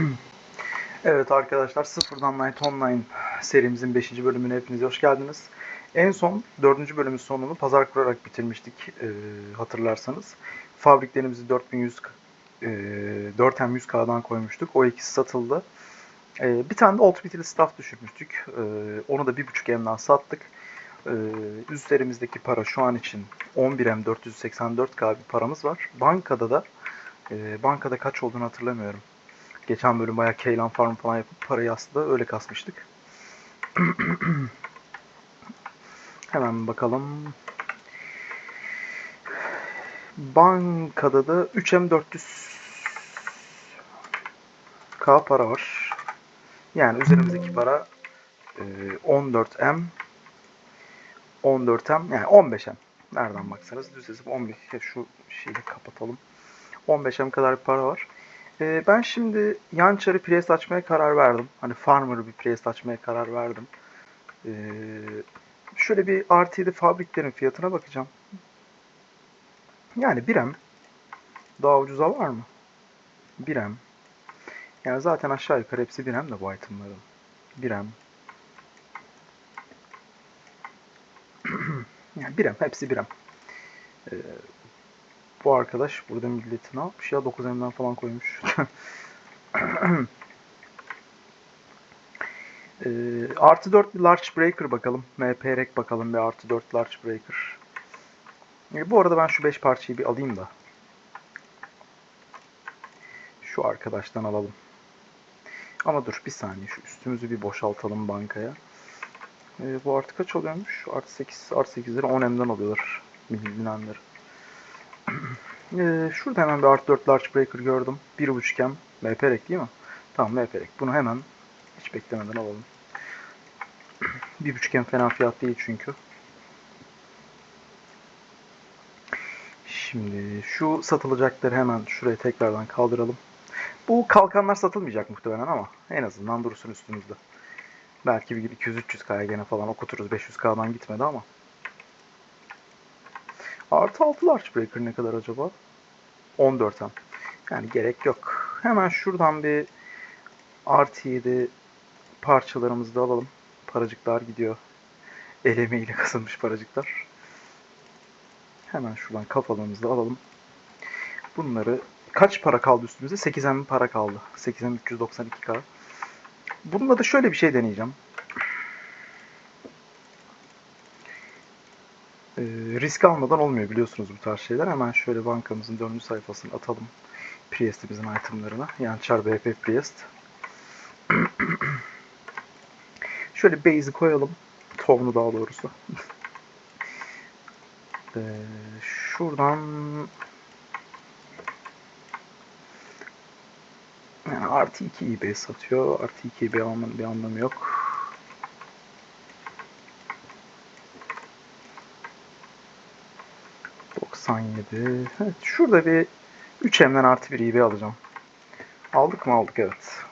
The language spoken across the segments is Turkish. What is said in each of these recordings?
Evet arkadaşlar Sıfırdan Night Online serimizin 5. bölümüne hepiniz hoş geldiniz. En son 4. bölümün sonunu pazar kurarak bitirmiştik e, hatırlarsanız. Fabriklerimizi 4100 e, 4M100K'dan koymuştuk. O ikisi satıldı. E, bir tane de Ultimate Staff düşürmüştük. E, onu da 1.5M'den sattık. E, üzerimizdeki para şu an için 11M 484K bir paramız var. Bankada da e, bankada kaç olduğunu hatırlamıyorum. Geçen bölüm bayağı Keylan Farm falan yapıp parayı aslında öyle kasmıştık. Hemen bakalım. Bankada da 3M400K para var. Yani üzerimizdeki para e, 14M 14M yani 15M. Nereden baksanız düz hesap 15 şu şeyi kapatalım. 15M kadar bir para var. Ee, ben şimdi yan çarı priest açmaya karar verdim. Hani farmer bir priest açmaya karar verdim. Ee, şöyle bir RT'de fabriklerin fiyatına bakacağım. Yani 1M daha ucuza var mı? 1M. Yani zaten aşağı yukarı hepsi 1M de bu itemların. 1M. yani 1M hepsi 1M. Ee, bu arkadaş burada milleti ne ya 9M'den falan koymuş. ee, artı 4 bir large breaker bakalım. MP rek bakalım bir artı 4 large breaker. Ee, bu arada ben şu 5 parçayı bir alayım da. Şu arkadaştan alalım. Ama dur bir saniye şu üstümüzü bir boşaltalım bankaya. Ee, bu artı kaç oluyormuş? Artı 8, artı 8'leri 10M'den alıyorlar. Bilinenleri. Ee, şurada hemen bir Art 4 Large Breaker gördüm. 1.5 M. MP rek değil mi? Tamam MP rek. Bunu hemen hiç beklemeden alalım. 1.5 M fena fiyat değil çünkü. Şimdi şu satılacakları hemen şuraya tekrardan kaldıralım. Bu kalkanlar satılmayacak muhtemelen ama en azından dursun üstümüzde. Belki bir gün 200-300K'ya gene falan okuturuz. 500K'dan gitmedi ama. Artı 6 large breaker ne kadar acaba? 14 am. Yani gerek yok. Hemen şuradan bir artı 7 parçalarımızı da alalım. Paracıklar gidiyor. El emeğiyle kazanmış paracıklar. Hemen şuradan kafalığımızı da alalım. Bunları kaç para kaldı üstümüzde? 8 m para kaldı. 8 m 392k. Bununla da şöyle bir şey deneyeceğim. e, risk almadan olmuyor biliyorsunuz bu tarz şeyler. Hemen şöyle bankamızın dördüncü sayfasını atalım. Priest'imizin itemlarına. Yani char BP Priest. şöyle base'i koyalım. Town'u daha doğrusu. e, şuradan yani artı 2 eBay satıyor. Artı 2 eBay almanın bir anlamı yok. 97. Evet, şurada bir 3M'den artı bir EB alacağım. Aldık mı aldık evet.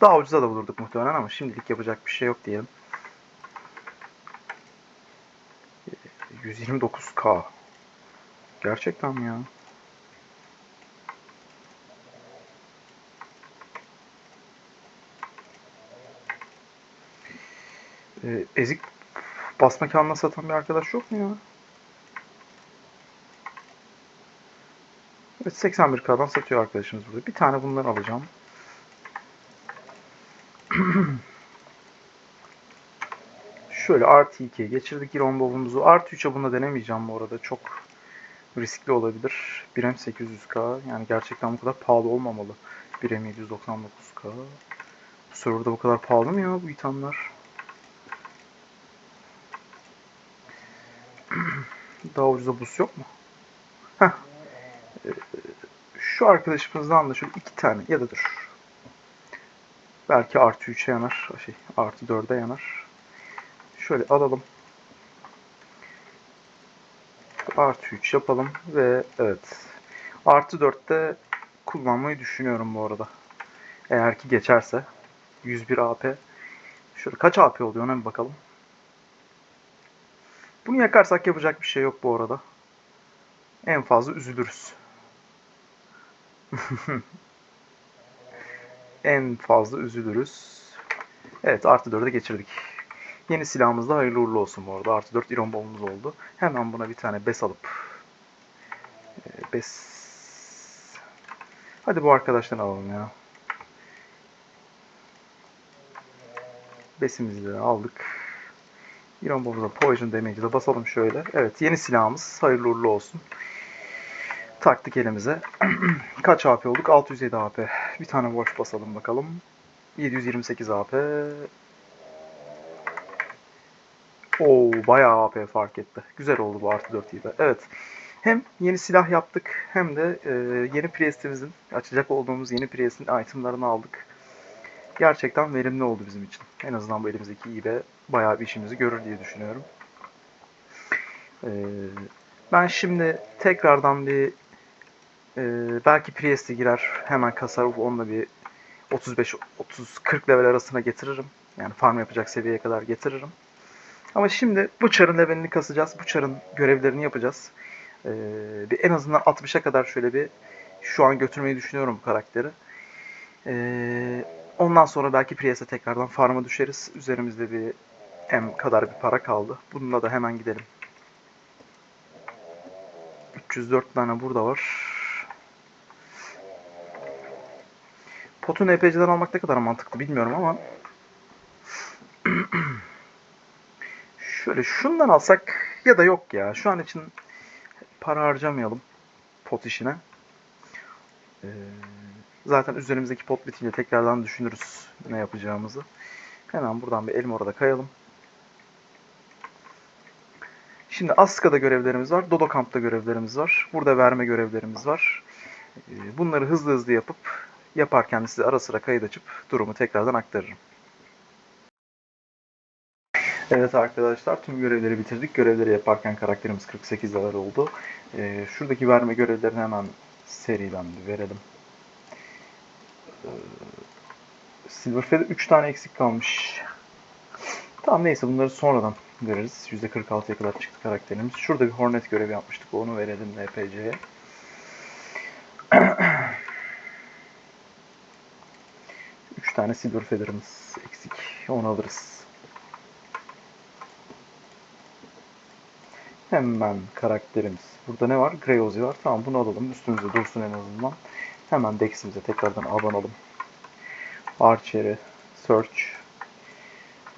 Daha ucuza da bulurduk muhtemelen ama şimdilik yapacak bir şey yok diyelim. 129K. Gerçekten mi ya? Ee, ezik basma kağıdına satan bir arkadaş yok mu ya? Evet 81K'dan satıyor arkadaşımız burada. Bir tane bundan alacağım. Şöyle artı 2'ye geçirdik Iron Artı 3'e bunda denemeyeceğim bu arada. Çok riskli olabilir. 1M 800K. Yani gerçekten bu kadar pahalı olmamalı. 1M 799K. Bu serverda bu kadar pahalı mı ya bu itemler? Daha ucuza bus yok mu? Heh, şu arkadaşımızdan da şöyle iki tane ya da dur. Belki artı 3'e yanar. Şey, artı 4'e yanar. Şöyle alalım. Artı 3 yapalım ve evet. Artı 4'te kullanmayı düşünüyorum bu arada. Eğer ki geçerse. 101 AP. Şöyle kaç AP oluyor ona bir bakalım. Bunu yakarsak yapacak bir şey yok bu arada. En fazla üzülürüz. en fazla üzülürüz. Evet artı 4'e geçirdik. Yeni silahımız da hayırlı uğurlu olsun bu arada. Artı 4 iron bombumuz oldu. Hemen buna bir tane bes alıp e, bes Hadi bu arkadaştan alalım ya. Besimizi de aldık. Iron bombumuza poison damage'i de basalım şöyle. Evet yeni silahımız hayırlı uğurlu olsun. Taktık elimize. Kaç AP olduk? 607 AP. Bir tane watch basalım bakalım. 728 AP. Oo bayağı AP fark etti. Güzel oldu bu artı 4 ile. Evet. Hem yeni silah yaptık hem de e, yeni Priest'imizin açacak olduğumuz yeni Priest'in itemlarını aldık. Gerçekten verimli oldu bizim için. En azından bu elimizdeki ve bayağı bir işimizi görür diye düşünüyorum. E, ben şimdi tekrardan bir e, belki Priest'e girer hemen kasar onunla bir 35 30 40 level arasına getiririm. Yani farm yapacak seviyeye kadar getiririm. Ama şimdi bu çarın levelini kasacağız. Bu çarın görevlerini yapacağız. Ee, bir en azından 60'a kadar şöyle bir şu an götürmeyi düşünüyorum bu karakteri. Ee, ondan sonra belki Priest'e tekrardan farm'a düşeriz. Üzerimizde bir M kadar bir para kaldı. Bununla da hemen gidelim. 304 tane burada var. Potun EPC'den almak ne kadar mantıklı bilmiyorum ama şöyle şundan alsak ya da yok ya. Şu an için para harcamayalım pot işine. Ee, zaten üzerimizdeki pot bitince tekrardan düşünürüz ne yapacağımızı. Hemen buradan bir elim orada kayalım. Şimdi Aska'da görevlerimiz var. Dodo Kamp'ta görevlerimiz var. Burada verme görevlerimiz var. Ee, Bunları hızlı hızlı yapıp yaparken size ara sıra kayıt açıp durumu tekrardan aktarırım. Evet arkadaşlar tüm görevleri bitirdik. Görevleri yaparken karakterimiz 48 level oldu. Ee, şuradaki verme görevlerini hemen seriden verelim. Ee, Silverfeather 3 tane eksik kalmış. Tamam neyse bunları sonradan veririz. %46'ya kadar çıktı karakterimiz. Şurada bir Hornet görevi yapmıştık. Onu verelim NPC'ye. Tane Silver Feather'ımız eksik. Onu alırız. Hemen karakterimiz. Burada ne var? Greyozi var. Tamam bunu alalım. Üstümüzde dursun en azından. Hemen Dex'imize tekrardan abanalım. Archer'e Search.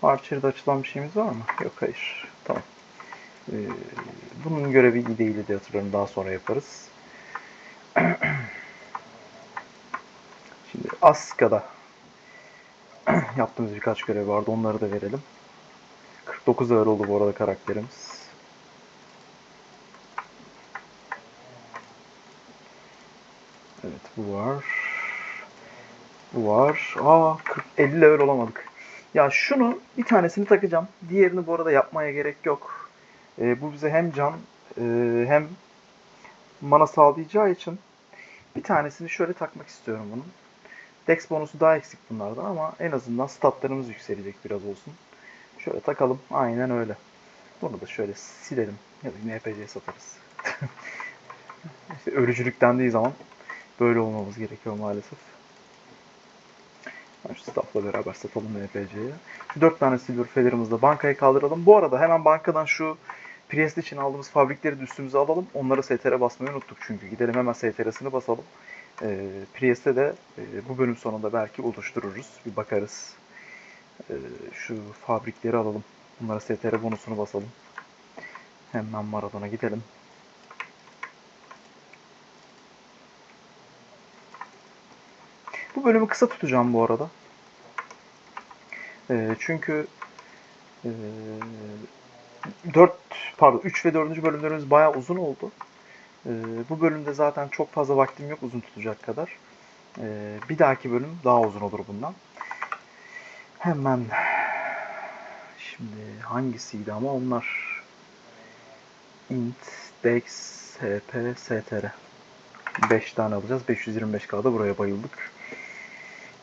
Archer'da açılan bir şeyimiz var mı? Yok hayır. Tamam. Ee, bunun görevi iyi değildi diye hatırlıyorum. Daha sonra yaparız. Şimdi Aska'da yaptığımız birkaç görev vardı. Onları da verelim. 49 level oldu bu arada karakterimiz. Evet bu var. Bu var. Aa 40, 50 level olamadık. Ya şunu bir tanesini takacağım. Diğerini bu arada yapmaya gerek yok. Ee, bu bize hem can e, hem mana sağlayacağı için bir tanesini şöyle takmak istiyorum bunun. Dex bonusu daha eksik bunlardan ama en azından statlarımız yükselecek biraz olsun. Şöyle takalım. Aynen öyle. Bunu da şöyle silelim. Ya da NPC satarız. işte ölücülük dendiği zaman böyle olmamız gerekiyor maalesef. Şu staffla beraber satalım NPC'ye. Şu 4 tane silver feather'ımızı da bankaya kaldıralım. Bu arada hemen bankadan şu Priest için aldığımız fabrikleri de üstümüze alalım. Onları STR basmayı unuttuk çünkü. Gidelim hemen STR'sini basalım. E, Priest'e de e, bu bölüm sonunda belki oluştururuz. Bir bakarız. E, şu fabrikleri alalım. Bunlara STR bonusunu basalım. Hemen Maradona gidelim. Bu bölümü kısa tutacağım bu arada. E, çünkü e, 4 pardon 3 ve 4. bölümlerimiz bayağı uzun oldu. E, bu bölümde zaten çok fazla vaktim yok uzun tutacak kadar. E, bir dahaki bölüm daha uzun olur bundan. Hemen şimdi hangisiydi ama onlar int, dex, hp, str 5 tane alacağız. 525k'da buraya bayıldık.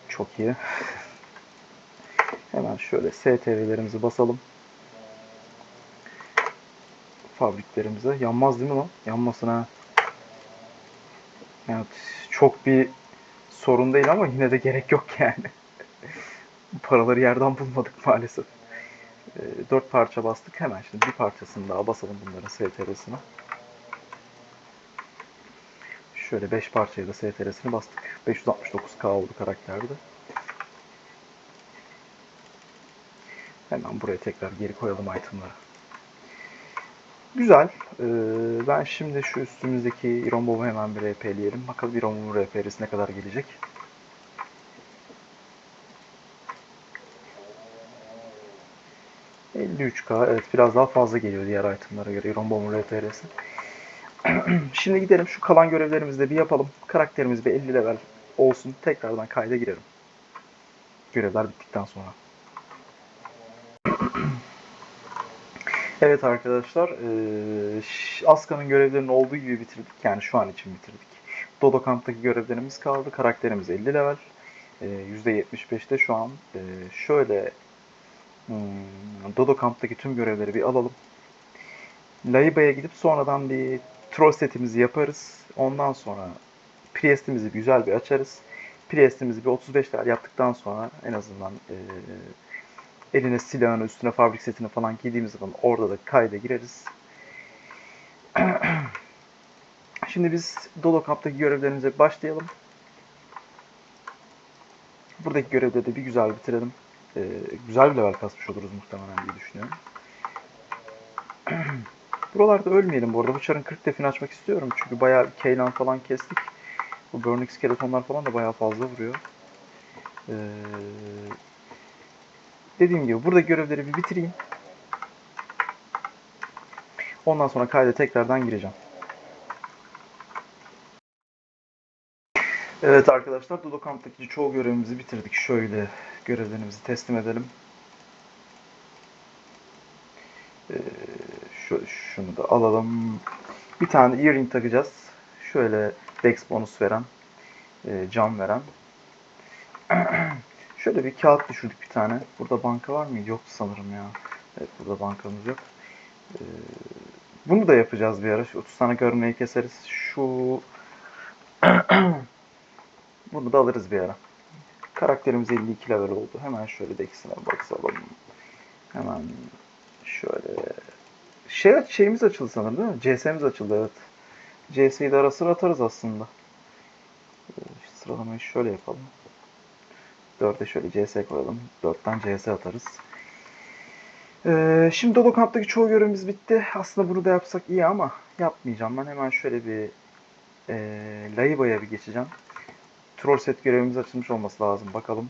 Çok iyi. Hemen şöyle STV'lerimizi basalım. Fabriklerimize. Yanmaz değil mi lan? Yanmasın ha. Evet. Çok bir sorun değil ama yine de gerek yok yani. Paraları yerden bulmadık maalesef. E, 4 parça bastık. Hemen şimdi bir parçasını daha basalım bunların STR'sine. Şöyle 5 parçaya da STR'sini bastık. 569k oldu karakterde. Hemen buraya tekrar geri koyalım itemları. Güzel. Ee, ben şimdi şu üstümüzdeki Iron Bob'u hemen bir RP'leyelim. Bakalım Iron Bob'un RP'si ne kadar gelecek. ...53k. Evet biraz daha fazla geliyor diğer itemlara göre Iron Bob'un RP'si. Şimdi gidelim şu kalan görevlerimizi de bir yapalım. Karakterimiz bir 50 level olsun. Tekrardan kayda girelim. Görevler bittikten sonra. Evet arkadaşlar, Aska'nın görevlerinin olduğu gibi bitirdik. Yani şu an için bitirdik. Dodo Kamp'taki görevlerimiz kaldı. Karakterimiz 50 level. Eee, %75'te şu an. Şöyle hmm, Dodo Kamp'taki tüm görevleri bir alalım. Laiba'ya gidip sonradan bir troll setimizi yaparız. Ondan sonra Priest'imizi güzel bir açarız. Priest'imizi bir 35'ler yaptıktan sonra en azından eee eline silahını, üstüne fabrik setini falan giydiğimiz zaman orada da kayda gireriz. Şimdi biz Dolo Kamp'taki görevlerimize başlayalım. Buradaki görevleri de bir güzel bitirelim. Ee, güzel bir level kasmış oluruz muhtemelen diye düşünüyorum. Buralarda ölmeyelim bu arada. Bu çarın 40 defini açmak istiyorum. Çünkü bayağı Keylan falan kestik. Bu Burning Skeletonlar falan da bayağı fazla vuruyor. Ee, dediğim gibi burada görevleri bir bitireyim. Ondan sonra kayda tekrardan gireceğim. Evet arkadaşlar Dodo çoğu görevimizi bitirdik. Şöyle görevlerimizi teslim edelim. Ee, şu, şunu da alalım. Bir tane earring takacağız. Şöyle dex bonus veren, e, can veren. Şöyle bir kağıt düşürdük bir tane. Burada banka var mı? Yok sanırım ya. Evet burada bankamız yok. Ee, bunu da yapacağız bir ara. Şu 30 tane görmeyi keseriz. Şu bunu da alırız bir ara. Karakterimiz 52 level oldu. Hemen şöyle Dex'ine bakalım. Hemen şöyle şey şeyimiz açıldı sanırım değil mi? CS'miz açıldı evet. CS'yi de ara sıra atarız aslında. Ee, Sıralamayı şöyle yapalım. 4'e şöyle CS koyalım. 4'ten CS atarız. Ee, şimdi Dodo Camp'taki çoğu görevimiz bitti. Aslında bunu da yapsak iyi ama yapmayacağım. Ben hemen şöyle bir e, Laiba'ya bir geçeceğim. Troll set görevimiz açılmış olması lazım. Bakalım.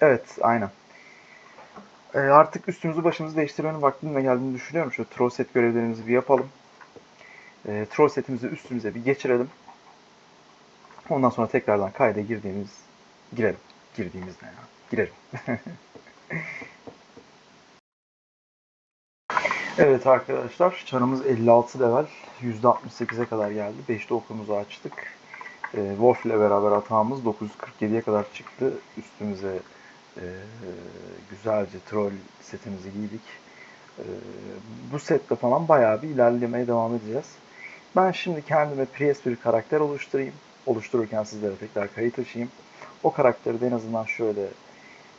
evet, aynen. Ee, artık üstümüzü başımızı değiştirmenin vaktinin geldiğini düşünüyorum. Şu troll set görevlerimizi bir yapalım. Ee, troll setimizi üstümüze bir geçirelim. Ondan sonra tekrardan kayda girdiğimiz Girelim. Girdiğimiz ne ya? Girelim. evet arkadaşlar. Çarımız 56 level. %68'e kadar geldi. 5'te okumuzu açtık. E, Wolf ile beraber atağımız 947'ye kadar çıktı. Üstümüze e, güzelce troll setimizi giydik. E, bu sette falan bayağı bir ilerlemeye devam edeceğiz. Ben şimdi kendime Priest bir karakter oluşturayım. Oluştururken sizlere tekrar kayıt açayım. O karakteri de en azından şöyle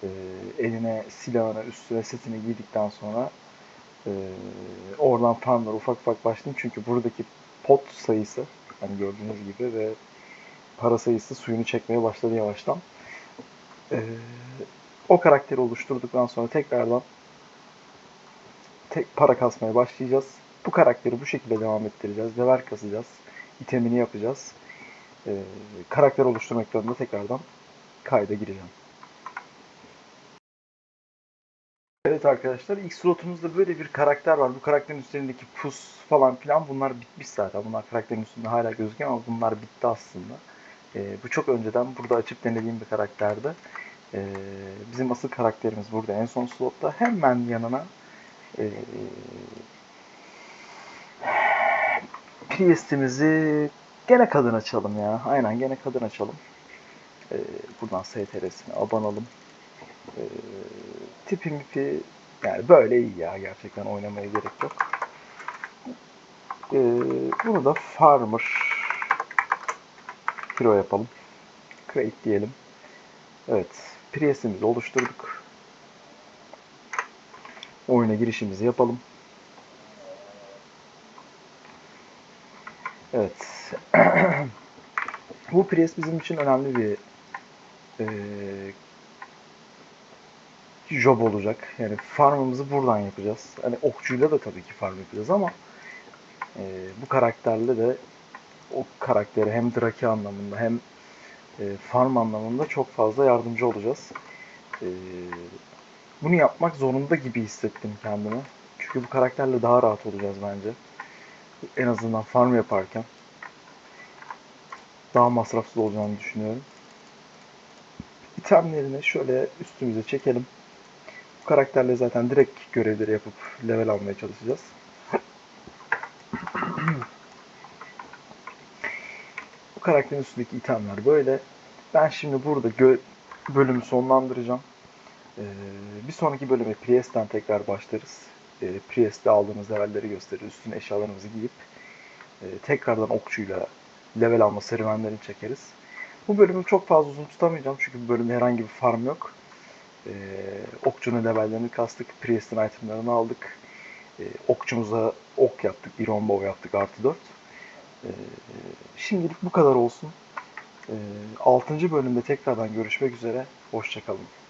e, eline silahını, üstüne setini giydikten sonra e, oradan farmlara ufak ufak başlayayım. Çünkü buradaki pot sayısı hani gördüğünüz gibi ve para sayısı suyunu çekmeye başladı yavaştan. E, o karakteri oluşturduktan sonra tekrardan tek para kasmaya başlayacağız. Bu karakteri bu şekilde devam ettireceğiz. Lever kasacağız. itemini yapacağız. E, karakter oluşturma ekranında tekrardan kayda gireceğim. Evet arkadaşlar ilk slotumuzda böyle bir karakter var. Bu karakterin üzerindeki pus falan filan bunlar bitmiş zaten. Bunlar karakterin üstünde hala gözüküyor ama bunlar bitti aslında. Ee, bu çok önceden burada açıp denediğim bir karakterdi. Ee, bizim asıl karakterimiz burada en son slotta. Hemen yanına e, Priest'imizi gene kadın açalım ya. Aynen gene kadın açalım. Ee, buradan STR'sine abanalım. Ee, tipi mipi yani böyle iyi ya. Gerçekten oynamaya gerek yok. Ee, bunu da Farmer Hero yapalım. Create diyelim. Evet. Priest'imizi oluşturduk. Oyuna girişimizi yapalım. Evet. Bu Priest bizim için önemli bir eee job olacak. Yani farmımızı buradan yapacağız. Hani okçuyla da tabii ki farm yapacağız ama eee, bu karakterle de o karakteri hem Draki anlamında hem e, farm anlamında çok fazla yardımcı olacağız. E, bunu yapmak zorunda gibi hissettim kendimi. Çünkü bu karakterle daha rahat olacağız bence. En azından farm yaparken daha masrafsız olacağını düşünüyorum. İtemlerini şöyle üstümüze çekelim. Bu karakterle zaten direkt görevleri yapıp level almaya çalışacağız. Bu karakterin üstündeki itemler böyle. Ben şimdi burada bölümü sonlandıracağım. Ee, bir sonraki bölüme Priest'ten tekrar başlarız. Ee, Priest'te aldığımız levelleri gösterir. Üstüne eşyalarımızı giyip e, tekrardan okçuyla level alma serüvenlerini çekeriz. Bu bölümü çok fazla uzun tutamayacağım çünkü bu bölümde herhangi bir farm yok. Ee, okçunun levellerini kastık. Priest'in itemlerini aldık. Ee, okçumuza ok yaptık. Iron Bow yaptık artı 4. Ee, şimdilik bu kadar olsun. 6. bölümde tekrardan görüşmek üzere. Hoşçakalın.